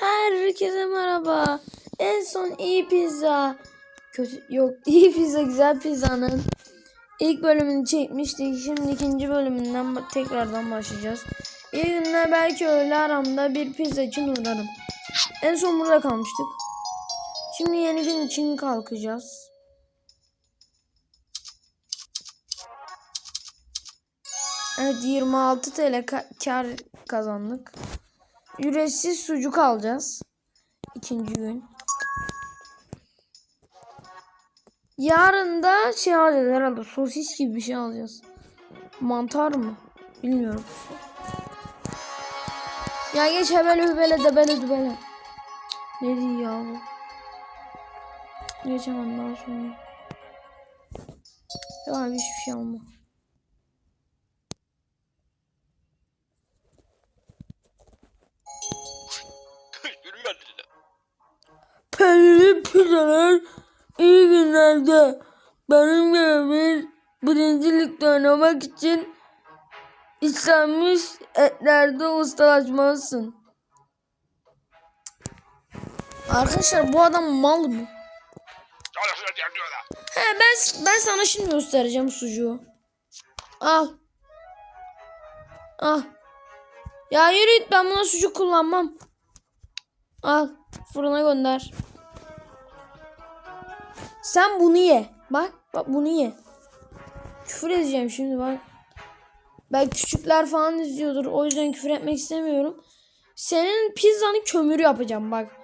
Herkese merhaba. En son iyi pizza. Kötü yok iyi pizza güzel pizzanın ilk bölümünü çekmiştik. Şimdi ikinci bölümünden tekrardan başlayacağız. İyi günler belki öğle aramda bir pizza için uğrarım. En son burada kalmıştık. Şimdi yeni gün için kalkacağız. Evet 26 TL ka- kar kazandık. Ücretsiz sucuk alacağız. İkinci gün. Yarın da şey alacağız herhalde sosis gibi bir şey alacağız. Mantar mı? Bilmiyorum. Ya geç hebele hübele debele dübele. Cık, Ne diyor ya bu? Geç hemen daha sonra. Abi hiçbir şey alma. Peynirli pizzalar iyi günlerde benim görevim birincilikte oynamak için işlenmiş etlerde ustalaşmalısın. Arkadaşlar bu adam mal mı? He ben ben sana şimdi göstereceğim sucuğu. Al. Al. Ya yürü ben buna sucuk kullanmam. Al fırına gönder. Sen bunu ye. Bak bak bunu ye. Küfür edeceğim şimdi bak. Ben küçükler falan izliyordur. O yüzden küfür etmek istemiyorum. Senin pizzanı kömür yapacağım bak.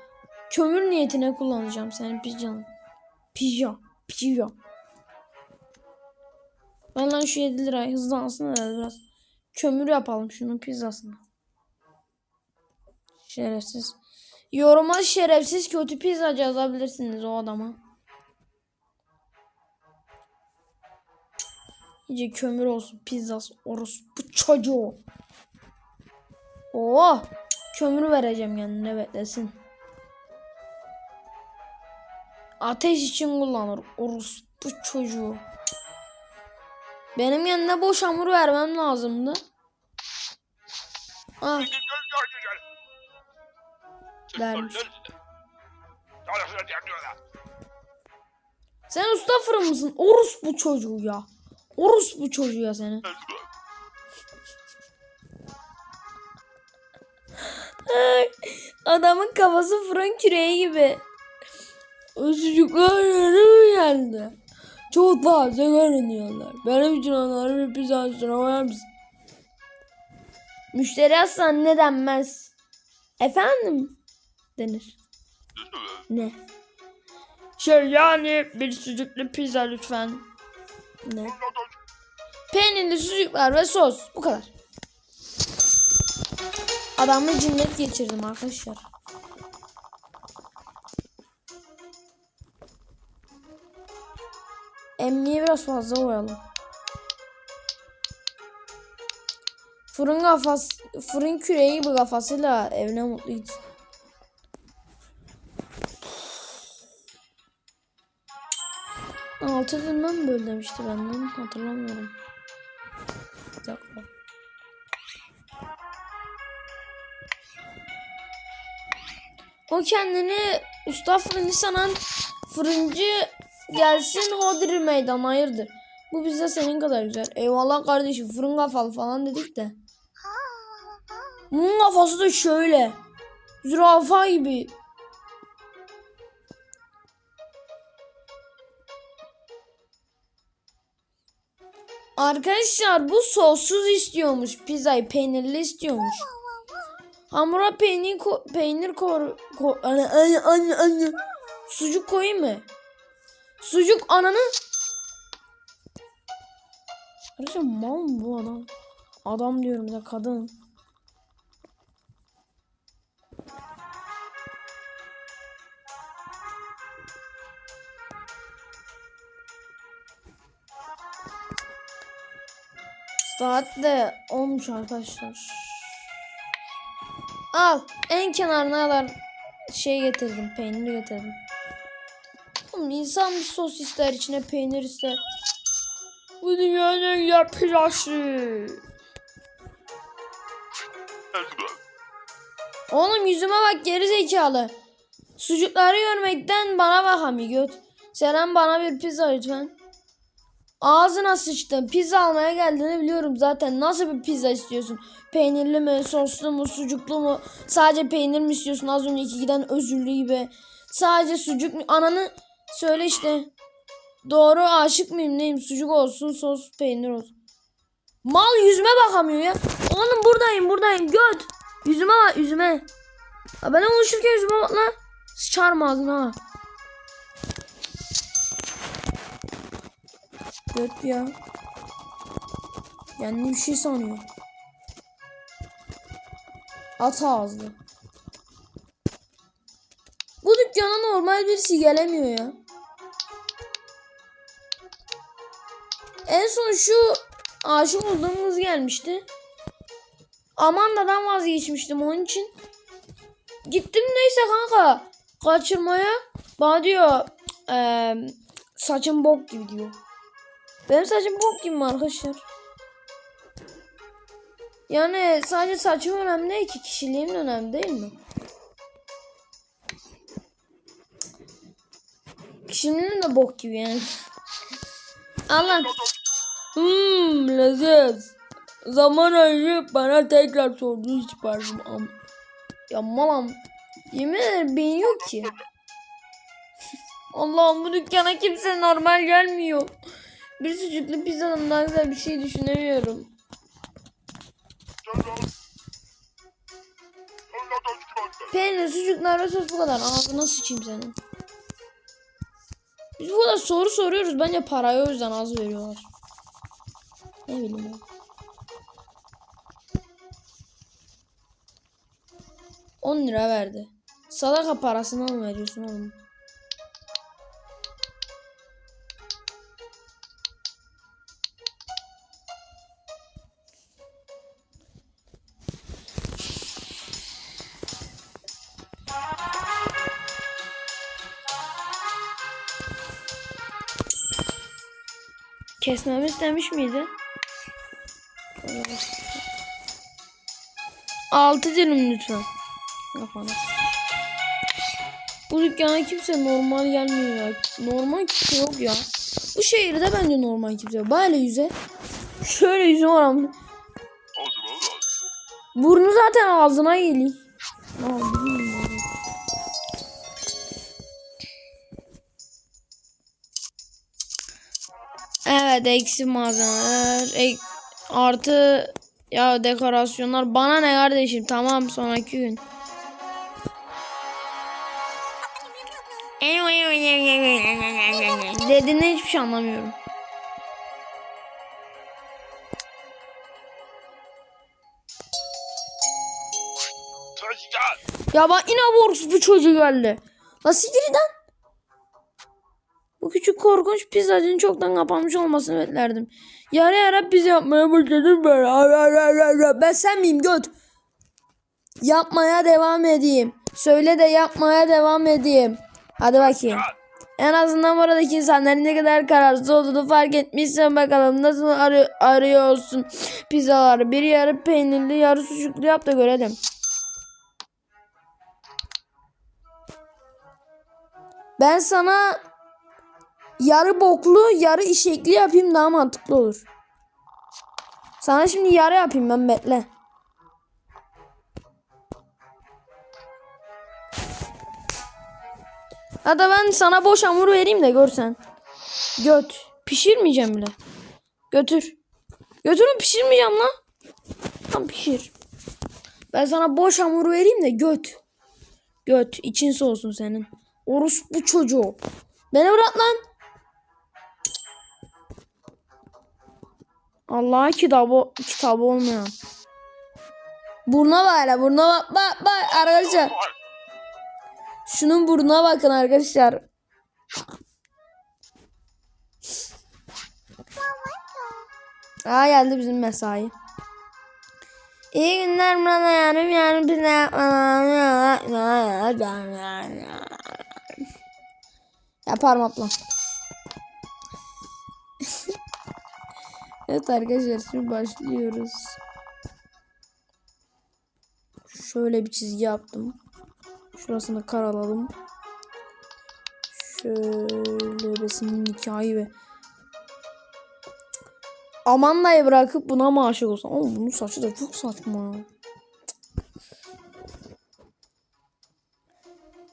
Kömür niyetine kullanacağım senin pizzanı. Pizza. Pizza. Ben lan şu 7 lirayı hızlansın herhalde biraz. Kömür yapalım şunun pizzasını. Şerefsiz. Yoruma şerefsiz kötü pizzacı yazabilirsiniz o adama. İyice kömür olsun pizzası orospu çocuğu. Oh! Kömür vereceğim kendine beklesin. Ateş için kullanır orospu çocuğu. Benim yanına boş hamur vermem lazımdı. Ah. Dermiş. Sen usta fırın mısın? Orospu çocuğu ya. Orospu çocuğu ya seni. Adamın kafası fırın küreği gibi. Çocuklar yeni geldi. Çok fazla görünüyorlar. Benim için onları bir pizza koyar mısın? Müşteri aslan ne denmez? Efendim? Denir. Ne? Şey yani bir sucuklu pizza lütfen. Ne? Peynirli sucuklar ve sos. Bu kadar. Adamı cinnet geçirdim arkadaşlar. Emniye biraz fazla koyalım. Fırın kafası, fırın küreği gibi kafasıyla evine mutlu gitsin. Altı bilmem mi böyle demişti benden hatırlamıyorum. Bir dakika. O kendini usta fırıncı sanan fırıncı gelsin hodri meydan hayırdır. Bu bize senin kadar güzel. Eyvallah kardeşim fırın kafalı falan dedik de. Bunun kafası da şöyle. Zürafa gibi. Arkadaşlar bu sossuz istiyormuş pizzayı peynirli istiyormuş. Hamura peynir ko peynir kor ko anne anne anne anne sucuk koyayım mı? Sucuk ananı Arkadaşlar mal mı bu adam? Adam diyorum da kadın. Saat de olmuş arkadaşlar. Al. En kenarına kadar şey getirdim. Peynir getirdim. Oğlum insan bir sos ister içine peynir ister. Bu dünyanın en pizzası. Oğlum yüzüme bak geri zekalı. Sucukları görmekten bana bak amigöt. Seren bana bir pizza lütfen. Ağzına sıçtım. Pizza almaya geldiğini biliyorum zaten. Nasıl bir pizza istiyorsun? Peynirli mi, soslu mu, sucuklu mu? Sadece peynir mi istiyorsun? Az önceki giden özürlü gibi. Sadece sucuk mu? Ananı söyle işte. Doğru aşık mıyım neyim? Sucuk olsun, sos, peynir olsun. Mal yüzüme bakamıyor ya. Oğlum buradayım, buradayım. Göt. Yüzüme bak, yüzüme. Ha ben konuşurken yüzüme bak lan. Sıçarım ağzına. Göt ya. Kendi bir şey sanıyor. At ağızlı. Bu dükkana normal birisi gelemiyor ya. En son şu aşık olduğum kız gelmişti. Amanda'dan vazgeçmiştim onun için. Gittim neyse kanka. Kaçırmaya. Bana diyor eee saçım bok gibi diyor. Benim saçım bok gibi arkadaşlar? Yani sadece saçım önemli değil ki kişiliğim de önemli değil mi? Kişiliğim de bok gibi yani. Allah. Hmm lezzet. Zaman ayırıp bana tekrar sorduğu siparişim. Am ya malam. Yemin ederim beyin yok ki. Allah'ım bu dükkana kimse normal gelmiyor. Bir sucuklu pizzadan daha güzel bir şey düşünemiyorum. Peynir, sucuk, nar sos bu kadar. Ağzına sıçayım senin. Biz bu kadar soru soruyoruz. Bence parayı o yüzden az veriyorlar. Ne bileyim ben. 10 lira verdi. Sadaka parasını mı veriyorsun oğlum? Kesmemi istemiş miydi? Altı dilim lütfen. Kafana. Bu dükkana kimse normal gelmiyor ya. Normal kimse yok ya. Bu şehirde bence normal kimse yok. Böyle yüze. Şöyle yüzü var ama. Burnu zaten ağzına geliyor. Evet eksi malzemeler. Ek, artı ya dekorasyonlar. Bana ne kardeşim tamam sonraki gün. Dediğinde hiçbir şey anlamıyorum. Ya bak yine bu çocuğu geldi. Nasıl giriden? Bu küçük korkunç pizzacının çoktan kapanmış olmasını beklerdim. Yara yara pizza yapmaya başladım ara. Ben sen miyim göt? Yapmaya devam edeyim. Söyle de yapmaya devam edeyim. Hadi bakayım. En azından buradaki insanların ne kadar kararsız olduğunu fark etmişsen bakalım nasıl arı arıyorsun pizzaları. Bir yarı peynirli yarı sucuklu yap da görelim. Ben sana yarı boklu yarı işekli yapayım daha mantıklı olur. Sana şimdi yarı yapayım ben bekle. Hatta ben sana boş hamur vereyim de görsen. Göt. Pişirmeyeceğim bile. Götür. Götürün pişirmeyeceğim lan. Tam pişir. Ben sana boş hamur vereyim de göt. Göt. için soğusun senin. Orospu çocuğu. Beni bırak lan. Allah'ın kitabı kitabı olmayan. Buruna bak hele buruna bak bak bak arkadaşlar. Şunun burnuna bakın arkadaşlar. Aa geldi bizim mesai. İyi günler bana yarım yarım bize Yaparım ablam. Evet arkadaşlar şimdi başlıyoruz. Şöyle bir çizgi yaptım. Şurasını karaladım. Şöyle besinin hikaye ve Amanda'yı bırakıp buna mı aşık olsam? Ama bunun saçı da çok saçma.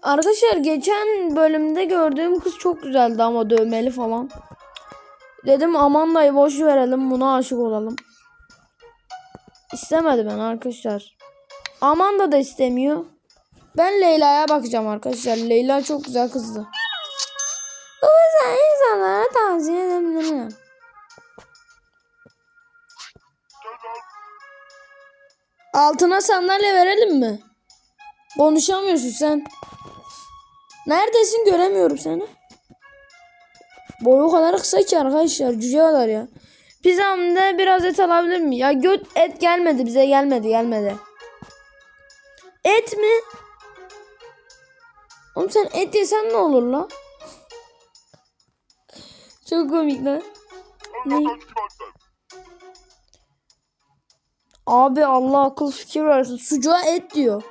Arkadaşlar geçen bölümde gördüğüm kız çok güzeldi ama dövmeli falan. Dedim Amanda'yı boş verelim buna aşık olalım. İstemedi ben arkadaşlar. Amanda da istemiyor. Ben Leyla'ya bakacağım arkadaşlar. Leyla çok güzel kızdı. Bu yüzden insanlara tavsiye edebilirim. Altına sandalye verelim mi? Konuşamıyorsun sen. Neredesin göremiyorum seni. Boyu o kadar kısa ki arkadaşlar cüce kadar ya. Pizzamda biraz et alabilir mi? Ya göt et gelmedi bize gelmedi gelmedi. Et mi? Oğlum sen et yesen ne olur la? Çok komik lan. Ne? Abi Allah akıl fikir versin. Sucuğa et diyor.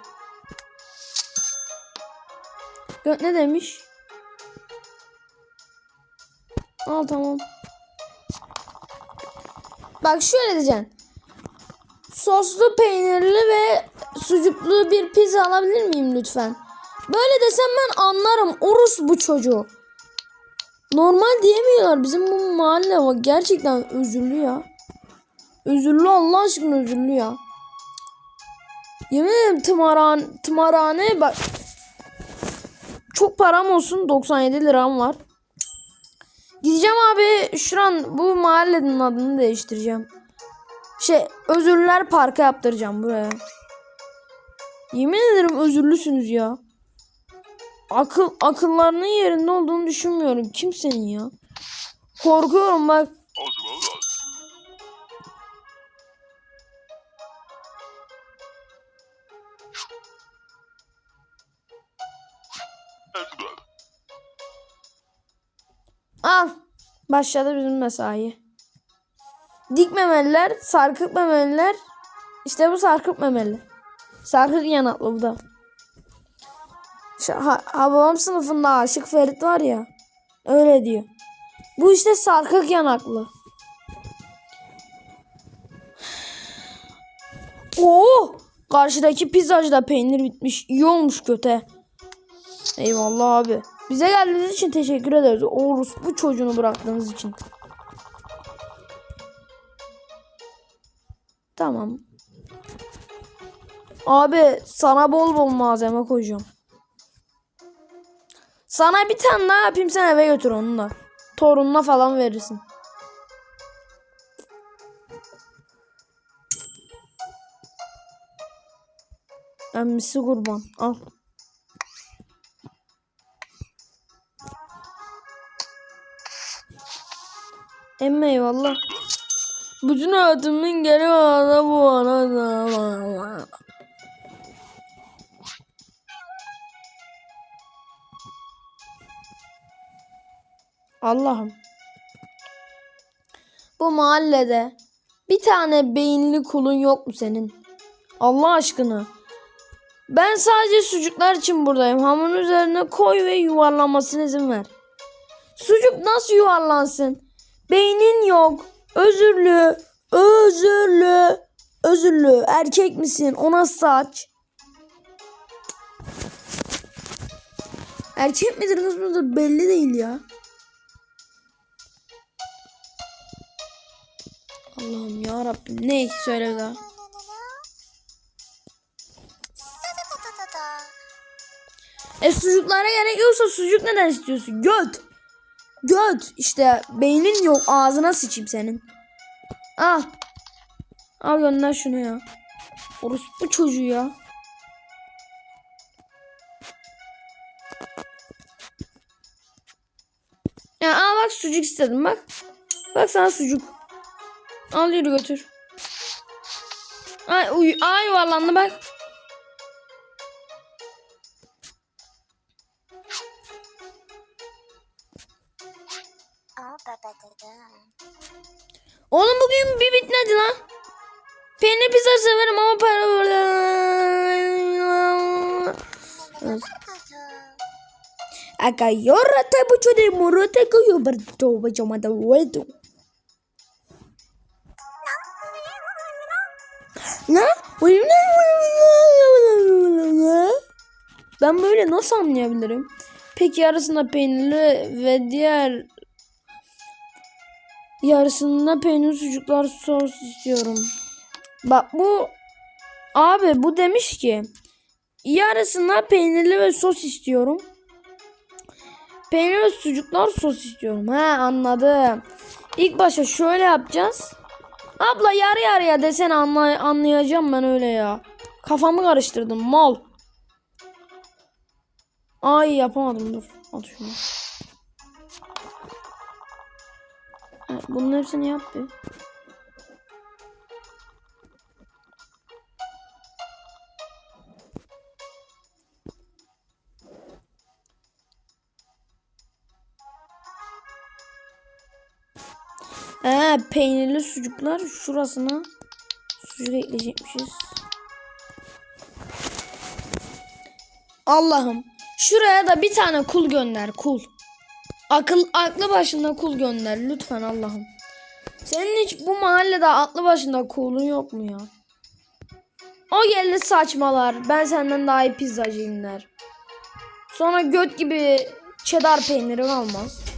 Göt ne demiş? Al tamam. Bak şöyle diyeceksin. Soslu peynirli ve sucuklu bir pizza alabilir miyim lütfen? Böyle desem ben anlarım. Urus bu çocuğu. Normal diyemiyorlar. Bizim bu mahalle bak gerçekten özürlü ya. Özürlü Allah aşkına özürlü ya. Yemin ederim tımarhane, tımarhane bak. Çok param olsun 97 liram var. Gideceğim abi şuran bu mahallenin adını değiştireceğim. Şey özürlüler parkı yaptıracağım buraya. Yemin ederim özürlüsünüz ya. Akıl akıllarının yerinde olduğunu düşünmüyorum kimsenin ya. Korkuyorum bak. Al. Başladı bizim mesai. Dik memeliler, sarkık memeliler. İşte bu sarkık memeli. Sarkık yanaklı bu da. Ha, Hababam sınıfında Aşık Ferit var ya. Öyle diyor. Bu işte sarkık yanaklı. Oo! Karşıdaki pizzacıda peynir bitmiş. İyi olmuş köte. Eyvallah abi. Bize geldiğiniz için teşekkür ederiz. Orus bu çocuğunu bıraktığınız için. Tamam. Abi sana bol bol malzeme koyacağım. Sana bir tane daha yapayım sen eve götür onu da. Torununa falan verirsin. Emmisi kurban. Al. Emme eyvallah. Bütün hayatımın geri kalanı bu ana. Allah'ım. Bu mahallede bir tane beyinli kulun yok mu senin? Allah aşkına. Ben sadece sucuklar için buradayım. Hamurun üzerine koy ve yuvarlanmasına izin ver. Sucuk nasıl yuvarlansın? Beynin yok. Özürlü. Özürlü. Özürlü. Erkek misin? Ona saç. Erkek midir kız mıdır belli değil ya. Allah'ım ya Rabbim ne söyle daha. E sucuklara gerek yoksa sucuk neden istiyorsun? Göt. Göt. İşte beynin yok ağzına sıçayım senin. Al. Al gönder şunu ya. Orospu çocuğu ya. Ya al bak sucuk istedim bak. Bak sana sucuk. Al yürü götür. Ay, uy ay yuvarlandı bak. Severim ama para... Acá yo rata mucho de morote que yo berto llamada vuelto. Ne? Ben böyle nasıl anlayabilirim? Peki yarısında peynirli ve diğer yarısında peynir sucuklar sos istiyorum. Bak bu abi bu demiş ki yarısına peynirli ve sos istiyorum. Peynir ve sucuklar sos istiyorum. He anladım. İlk başta şöyle yapacağız. Abla yarı yarıya desen anlay anlayacağım ben öyle ya. Kafamı karıştırdım mal. Ay yapamadım dur. Al şunu. Bunun hepsini yap bir. Ee, peynirli sucuklar şurasına sucuk ekleyecekmişiz. Allah'ım şuraya da bir tane kul gönder kul. Akıl aklı başında kul gönder lütfen Allah'ım. Senin hiç bu mahallede aklı başında kulun yok mu ya? O geldi saçmalar. Ben senden daha iyi pizzacıyım der. Sonra göt gibi cheddar peyniri kalmaz.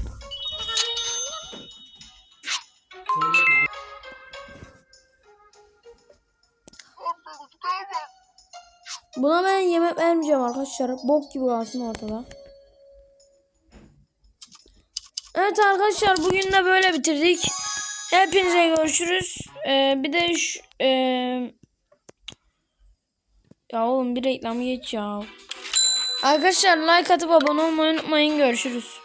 Buna ben yemek vermeyeceğim arkadaşlar. Bok gibi kalsın ortada. Evet arkadaşlar bugün de böyle bitirdik. Hepinize görüşürüz. Ee, bir de şu, ee, ya oğlum bir reklam geç ya. Arkadaşlar like atıp abone olmayı unutmayın. Görüşürüz.